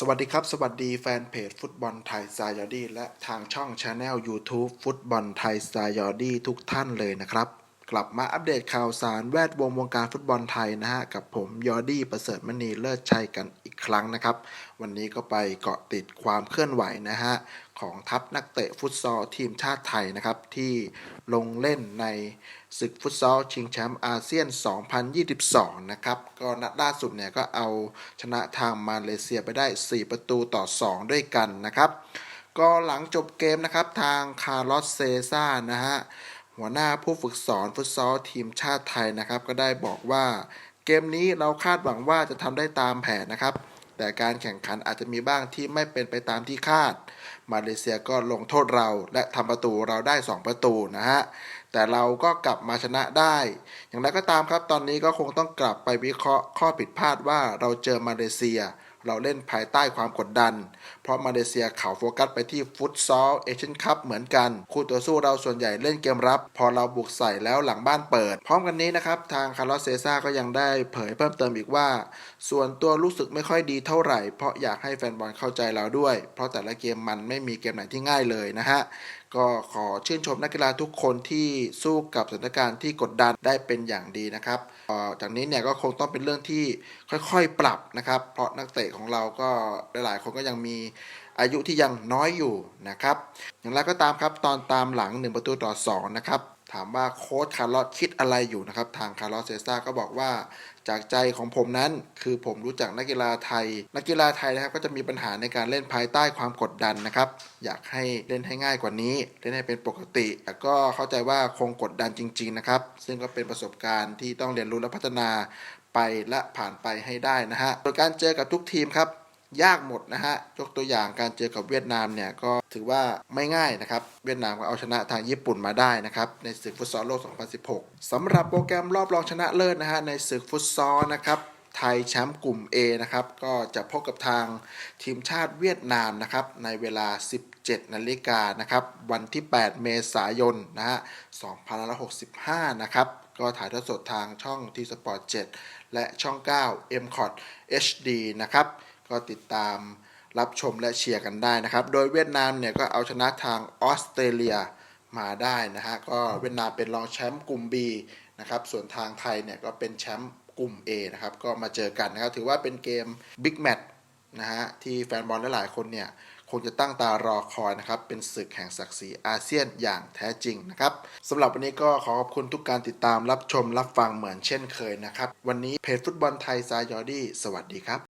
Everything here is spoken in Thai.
สวัสดีครับ สวัสดีแฟนเพจฟุตบอลไทยซายอดี้และทางช่องชาแนล YouTube ฟุตบอลไทยซายอดี้ทุกท่านเลยนะครับ กลับมาอัปเดตข่าวสารแวดวงวงการฟุตบอลไทยนะฮะ กับผมยอดี้ประเสริฐมณีเลิศชัยกันอีกครั้งนะครับ วันนี้ก็ไปเกาะติดความเคลื่อนไหวนะฮะ ของทัพนักเตะฟุตซอลทีมชาติไทยนะครับที่ลงเล่นในศึกฟุตซอลชิงแชมป์อาเซียน 2022 นะครับก็นัดล่าสุดเนี่ยก็เอาชนะทางมาเลเซียไปได้ 4 ประตูต่อ 2 ด้วยกันนะครับก็หลังจบเกมนะครับทางคาร์ลอสเซซ่านะฮะหัวหน้าผู้ฝึกสอนฟุตซอลทีมชาติไทยนะครับก็ได้บอกว่าเกมนี้เราคาดหวังว่าจะทำได้ตามแผนนะครับ แต่การแข่งขันอาจจะมีบ้างที่ไม่เป็นไปตามที่คาด มาเลเซียก็ลงโทษเราและทำประตูเราได้ 2 ประตูนะฮะ แต่เราก็กลับมาชนะได้ อย่างไรก็ตามครับ ตอนนี้ก็คงต้องกลับไปวิเคราะห์ข้อผิดพลาดว่าเราเจอมาเลเซีย เราเล่นภายใต้ความกดดัน เพราะมาเลเซียเขาโฟกัสไปที่ฟุตซอลเอเชียนคัพเหมือนกัน คู่ต่อสู้เราส่วนใหญ่เล่นเกมรับ พอเราบุกใส่แล้วหลังบ้านเปิด พร้อมกันนี้นะครับ ทางคาร์ลอสเซซ่าก็ยังได้เผยเพิ่มเติมอีกว่า ส่วนตัวรู้สึกไม่ค่อยดีเท่าไหร่ เพราะอยากให้แฟนบอลเข้าใจเราด้วย เพราะแต่ละเกมมันไม่มีเกมไหนที่ง่ายเลยนะฮะก็ขอชื่นชมนักกีฬาทุกคนที่สู้กับสถานการณ์ที่กดดันได้เป็นอย่างดีนะครับออจากนี้เนี่ยก็คงต้องเป็นเรื่องที่ค่อยๆปรับนะครับ เพราะนักเตะของเราก็หลายๆ คนก็ยังมีอายุที่ยังน้อยอยู่นะครับ อย่างไรก็ตามครับตอนตามหลัง 1 ประตูต่อ 2 นะครับ ถามว่าโค้ชคาร์ลอสคิดอะไรอยู่นะครับ ทางคาร์ลอสเซซ่าก็บอกว่าจากใจของผมนั้นคือผมรู้จักนักกีฬาไทย นักกีฬาไทยนะครับก็จะมีปัญหาในการเล่นภายใต้ความกดดันนะครับ อยากให้เล่นให้ง่ายกว่านี้ เล่นให้เป็นปกติแต่ก็เข้าใจว่าคงกดดันจริง ๆ นะครับ ซึ่งก็เป็นประสบการณ์ที่ต้องเรียนรู้และพัฒนา ไปและผ่านไปให้ได้นะฮะโดยการเจอกับทุกทีมครับ ยากหมดนะฮะยกตัวอย่างการเจอกับเวียดนามเนี่ยก็ถือว่าไม่ง่ายนะครับ เวียดนามก็เอาชนะทางญี่ปุ่นมาได้นะครับในศึกฟุตซอลโลก 2016สำหรับโปรแกรมรอบรองชนะเลิศนะฮะในศึกฟุตซอลนะครับไทยแชมป์กลุ่ม A นะครับ ก็จะพบกับทางทีมชาติเวียดนามนะครับ ในเวลา 17 นาฬิกานะครับ วันที่ 8 เมษายนนะฮะ 2565 นะครับ ก็ถ่ายทอดสดทางช่องทีสปอร์ต7และช่อง 9 m c o t HD นะครับ ก็ติดตามรับชมและเชียร์กันได้นะครับ โดยเวียดนามเนี่ยก็เอาชนะทางออสเตรเลียมาได้นะฮะ ก็เวียดนามเป็นรองแชมป์กลุ่ม B นะครับ ส่วนทางไทยเนี่ยก็เป็นแชมป์กลุ่ม A นะครับ ก็มาเจอกันนะครับ ถือว่าเป็นเกมบิ๊กแมตช์นะฮะที่แฟนบอลหลายๆคนเนี่ย คงจะตั้งตารอคอยนะครับเป็นศึกแห่งศักดิ์ศรีอาเซียนอย่างแท้จริงนะครับสำหรับวันนี้ก็ขอขอบคุณทุกการติดตามรับชมรับฟังเหมือนเช่นเคยนะครับ วันนี้เพจฟุตบอลไทยซายอดี้สวัสดีครับ